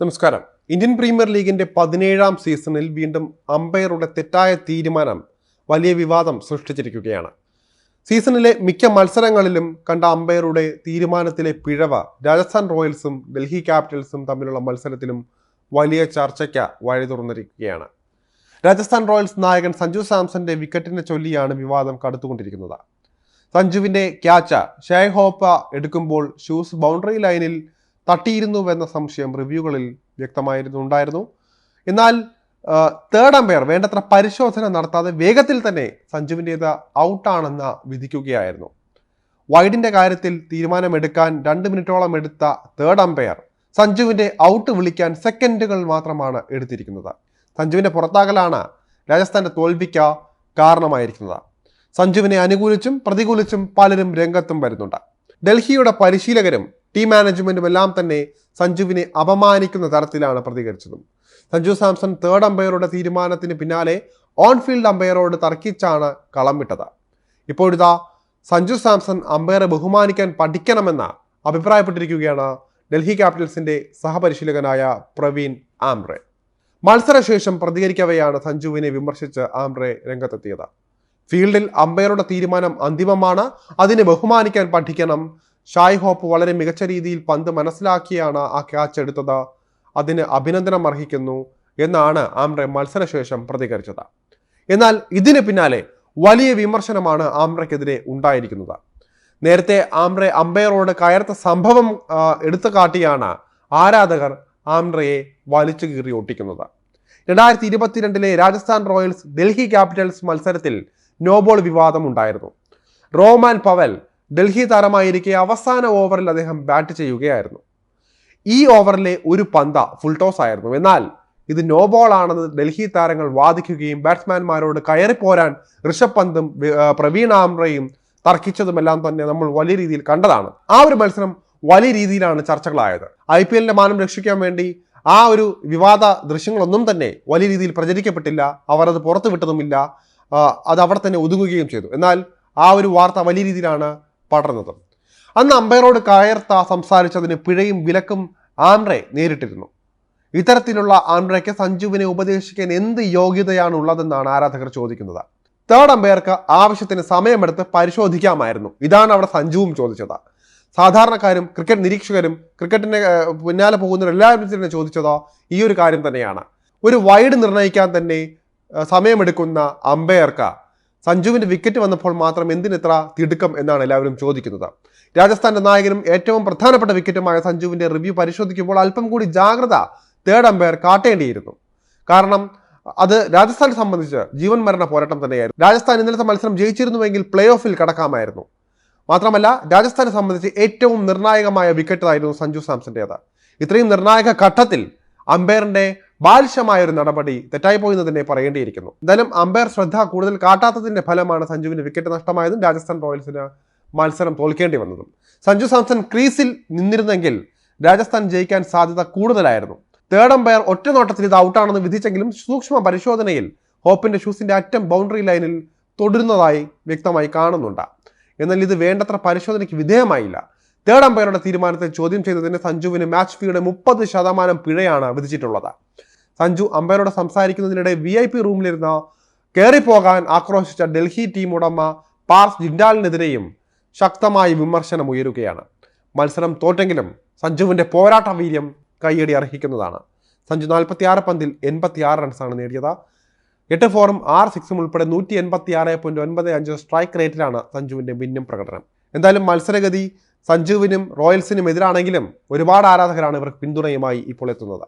നമസ്കാരം. Indian premier ലീഗിന്റെ പതിനേഴാം സീസണിൽ വീണ്ടും അമ്പയറുടെ തെറ്റായ തീരുമാനം വലിയ വിവാദം സൃഷ്ടിച്ചിരിക്കുകയാണ്. സീസണിലെ മിക്ക മത്സരങ്ങളിലും കണ്ട അമ്പയറുടെ തീരുമാനത്തിലെ പിഴവ് രാജസ്ഥാൻ റോയൽസും ഡൽഹി ക്യാപിറ്റൽസും തമ്മിലുള്ള മത്സരത്തിലും വലിയ ചർച്ചയ്ക്ക് വഴി തുറന്നിരിക്കുകയാണ് രാജസ്ഥാൻ റോയൽസ് നായകൻ സഞ്ജു സാംസന്റെ വിക്കറ്റിനെ ചൊല്ലിയാണ് വിവാദം കടുത്തുകൊണ്ടിരിക്കുന്നത്. സഞ്ജുവിന്റെ ക്യാച്ച് ഷേ ഹോപ്പ എടുക്കുമ്പോൾ ഷൂസ് ബൗണ്ടറി ലൈനിൽ തട്ടിയിരുന്നുവെന്ന സംശയം റിവ്യൂകളിൽ വ്യക്തമായിരുന്നുണ്ടായിരുന്നു എന്നാൽ തേർഡ് അമ്പയർ വേണ്ടത്ര പരിശോധന നടത്താതെ വേഗത്തിൽ തന്നെ സഞ്ജുവിന്റേത് ഔട്ടാണെന്ന് വിധിക്കുകയായിരുന്നു. വൈഡിന്റെ കാര്യത്തിൽ തീരുമാനമെടുക്കാൻ രണ്ട് മിനിറ്റോളം എടുത്ത തേർഡ് അമ്പയർ സഞ്ജുവിന്റെ ഔട്ട് വിളിക്കാൻ സെക്കൻഡുകൾ മാത്രമാണ് എടുത്തിരിക്കുന്നത്. സഞ്ജുവിന്റെ പുറത്താകലാണ് രാജസ്ഥാന്റെ തോൽവിക്ക് കാരണമായിരിക്കുന്നത്. സഞ്ജുവിനെ അനുകൂലിച്ചും പ്രതികൂലിച്ചും പലരും രംഗത്തും വരുന്നുണ്ട്. ഡൽഹിയുടെ പരിശീലകരും ടീം മാനേജ്മെന്റും എല്ലാം തന്നെ സഞ്ജുവിനെ അപമാനിക്കുന്ന തരത്തിലാണ് പ്രതികരിച്ചതും. സഞ്ജു സാംസൺ തേർഡ് അമ്പയറുടെ തീരുമാനത്തിന് പിന്നാലെ ഓൺ ഫീൽഡ് അമ്പയറോട് തർക്കിച്ചാണ് കളം വിട്ടത്. ഇപ്പോഴിതാ സഞ്ജു സാംസൺ അമ്പയറെ ബഹുമാനിക്കാൻ പഠിക്കണമെന്ന് അഭിപ്രായപ്പെട്ടിരിക്കുകയാണ് ഡൽഹി ക്യാപിറ്റൽസിന്റെ സഹപരിശീലകനായ പ്രവീൺ ആംറെ മത്സരശേഷം പ്രതികരിക്കവെയാണ് സഞ്ജുവിനെ വിമർശിച്ച് ആംറെ രംഗത്തെത്തിയത്. ഫീൽഡിൽ അമ്പയറുടെ തീരുമാനം അന്തിമമാണ് അതിനെ ബഹുമാനിക്കാൻ പഠിക്കണം ഷായ് ഹോപ്പ് വളരെ മികച്ച രീതിയിൽ പന്ത് മനസ്സിലാക്കിയാണ് ആ ക്യാച്ച് എടുത്തത്. അതിന് അഭിനന്ദനം അർഹിക്കുന്നു എന്നാണ് ആംറെ മത്സരശേഷം പ്രതികരിച്ചത്. എന്നാൽ ഇതിന് പിന്നാലെ വലിയ വിമർശനമാണ് ആംറയ്ക്കെതിരെ ഉണ്ടായിരിക്കുന്നത്. നേരത്തെ ആംറെ അമ്പയറോട് കയർത്ത സംഭവം എടുത്തു കാട്ടിയാണ് ആരാധകർ ആംറയെ വലിച്ചു കീറി ഒട്ടിക്കുന്നത്. രണ്ടായിരത്തി ഇരുപത്തിരണ്ടിലെ രാജസ്ഥാൻ റോയൽസ് ഡൽഹി ക്യാപിറ്റൽസ് മത്സരത്തിൽ നോബോൾ വിവാദം ഉണ്ടായിരുന്നു റോമാൻ പവൽ ഡൽഹി താരമായിരിക്കെ അവസാന ഓവറിൽ അദ്ദേഹം ബാറ്റ് ചെയ്യുകയായിരുന്നു. ഈ ഓവറിലെ ഒരു പന്ത ഫുൾ ടോസ് ആയിരുന്നു. എന്നാൽ ഇത് നോ ബോൾ ആണെന്ന് ഡൽഹി താരങ്ങൾ വാദിക്കുകയും ബാറ്റ്സ്മാൻമാരോട് കയറിപ്പോരാൻ ഋഷഭ് പന്തും പ്രവീൺ ആംറയും തർക്കിച്ചതുമെല്ലാം തന്നെ നമ്മൾ വലിയ രീതിയിൽ കണ്ടതാണ്. ആ ഒരു മത്സരം വലിയ രീതിയിലാണ് ചർച്ചകളായത്. ഐ പി എല്ലിന്റെ മാനം രക്ഷിക്കാൻ വേണ്ടി ആ ഒരു വിവാദ ദൃശ്യങ്ങളൊന്നും തന്നെ വലിയ രീതിയിൽ പ്രചരിക്കപ്പെട്ടില്ല. അവർ അത് പുറത്തുവിട്ടതുമില്ല അത് അവിടെ തന്നെ ഒതുങ്ങുകയും ചെയ്തു. എന്നാൽ ആ ഒരു വാർത്ത വലിയ രീതിയിലാണ് പടർന്നത്. അന്ന് അമ്പയറോട് കയർത്ത സംസാരിച്ചതിന് പിഴയും വിലക്കും ആംറെ നേരിട്ടിരുന്നു. ഇത്തരത്തിലുള്ള ആംറയ്ക്ക് സഞ്ജുവിനെ ഉപദേശിക്കാൻ എന്ത് യോഗ്യതയാണ് ഉള്ളതെന്നാണ് ആരാധകർ ചോദിക്കുന്നത്. തേർഡ് അമ്പയർക്ക് ആവശ്യത്തിന് സമയമെടുത്ത് പരിശോധിക്കാമായിരുന്നു. ഇതാണ് അവിടെ സഞ്ജുവും ചോദിച്ചത്. സാധാരണക്കാരും ക്രിക്കറ്റ് നിരീക്ഷകരും ക്രിക്കറ്റിന്റെ പിന്നാലെ പോകുന്ന എല്ലാവരും തന്നെ ചോദിച്ചതോ ഈ ഒരു കാര്യം തന്നെയാണ്. ഒരു വൈഡ് നിർണയിക്കാൻ തന്നെ സമയമെടുക്കുന്ന അമ്പയർക്ക് സഞ്ജുവിന്റെ വിക്കറ്റ് വന്നപ്പോൾ മാത്രം എന്തിനിത്ര തിടുക്കം എന്നാണ് എല്ലാവരും ചോദിക്കുന്നത്. രാജസ്ഥാന്റെ നായകനും ഏറ്റവും പ്രധാനപ്പെട്ട വിക്കറ്റുമായ സഞ്ജുവിന്റെ റിവ്യൂ പരിശോധിക്കുമ്പോൾ അല്പം കൂടി ജാഗ്രത തേർഡ് അമ്പയർ കാട്ടേണ്ടിയിരുന്നു. കാരണം അത് രാജസ്ഥാനെ സംബന്ധിച്ച് ജീവൻ മരണ പോരാട്ടം തന്നെയായിരുന്നു. രാജസ്ഥാൻ ഇന്നലത്തെ മത്സരം ജയിച്ചിരുന്നുവെങ്കിൽ പ്ലേ ഓഫിൽ കടക്കാമായിരുന്നു. മാത്രമല്ല രാജസ്ഥാനെ സംബന്ധിച്ച് ഏറ്റവും നിർണായകമായ വിക്കറ്റായിരുന്നു സഞ്ജു സാംസന്റേത്. ഇത്രയും നിർണായക ഘട്ടത്തിൽ അമ്പയറിന്റെ ബാലിശമായ ഒരു നടപടി തെറ്റായി പോയി എന്ന് തന്നെ പറയേണ്ടിയിരിക്കുന്നു. എന്തായാലും അമ്പയർ ശ്രദ്ധ കൂടുതൽ കാട്ടാത്തതിന്റെ ഫലമാണ് സഞ്ജുവിന് വിക്കറ്റ് നഷ്ടമായതും രാജസ്ഥാൻ റോയൽസിന് മത്സരം തോൽക്കേണ്ടി വന്നതും. സഞ്ജു സാംസൺ ക്രീസിൽ നിന്നിരുന്നെങ്കിൽ രാജസ്ഥാൻ ജയിക്കാൻ സാധ്യത കൂടുതലായിരുന്നു. തേർഡ് അമ്പയർ ഒറ്റ നോട്ടത്തിൽ ഇത് ഔട്ടാണെന്ന് വിധിച്ചെങ്കിലും സൂക്ഷ്മ പരിശോധനയിൽ ഹോപ്പിന്റെ ഷൂസിന്റെ അറ്റം ബൗണ്ടറി ലൈനിൽ തുടരുന്നതായി വ്യക്തമായി കാണുന്നുണ്ട്. എന്നാൽ ഇത് വേണ്ടത്ര പരിശോധനയ്ക്ക് വിധേയമായില്ല. തേർഡ് അമ്പയറുടെ തീരുമാനത്തെ ചോദ്യം ചെയ്തതിന് സഞ്ജുവിന് മാച്ച് ഫീയുടെ മുപ്പത് ശതമാനം പിഴയാണ് വിധിച്ചിട്ടുള്ളത്. സഞ്ജു അമ്പയറോട് സംസാരിക്കുന്നതിനിടെ വി ഐ പി റൂമിലിരുന്ന കയറിപ്പോകാൻ ആക്രോശിച്ച ഡൽഹി ടീം ഉടമ പാർസ് ജിൻഡാലിനെതിരെയും ശക്തമായി വിമർശനം ഉയരുകയാണ്. മത്സരം തോറ്റെങ്കിലും സഞ്ജുവിന്റെ പോരാട്ട വീര്യം കൈയടി അർഹിക്കുന്നതാണ്. സഞ്ജു നാൽപ്പത്തി ആറ് പന്തിൽ എൺപത്തി ആറ് റൺസാണ് നേടിയത്. എട്ട് ഫോറും ആറ് സിക്സും ഉൾപ്പെടെ നൂറ്റി എൺപത്തി ആറ് പോയിന്റ് ഒൻപത് അഞ്ച് സ്ട്രൈക്ക് റേറ്റിലാണ് സഞ്ജുവിന്റെ മിന്നും പ്രകടനം. എന്തായാലും മത്സരഗതി സഞ്ജുവിനും റോയൽസിനും എതിരാണെങ്കിലും ഒരുപാട് ആരാധകരാണ് ഇവർക്ക് പിന്തുണയുമായി ഇപ്പോൾ എത്തുന്നത്.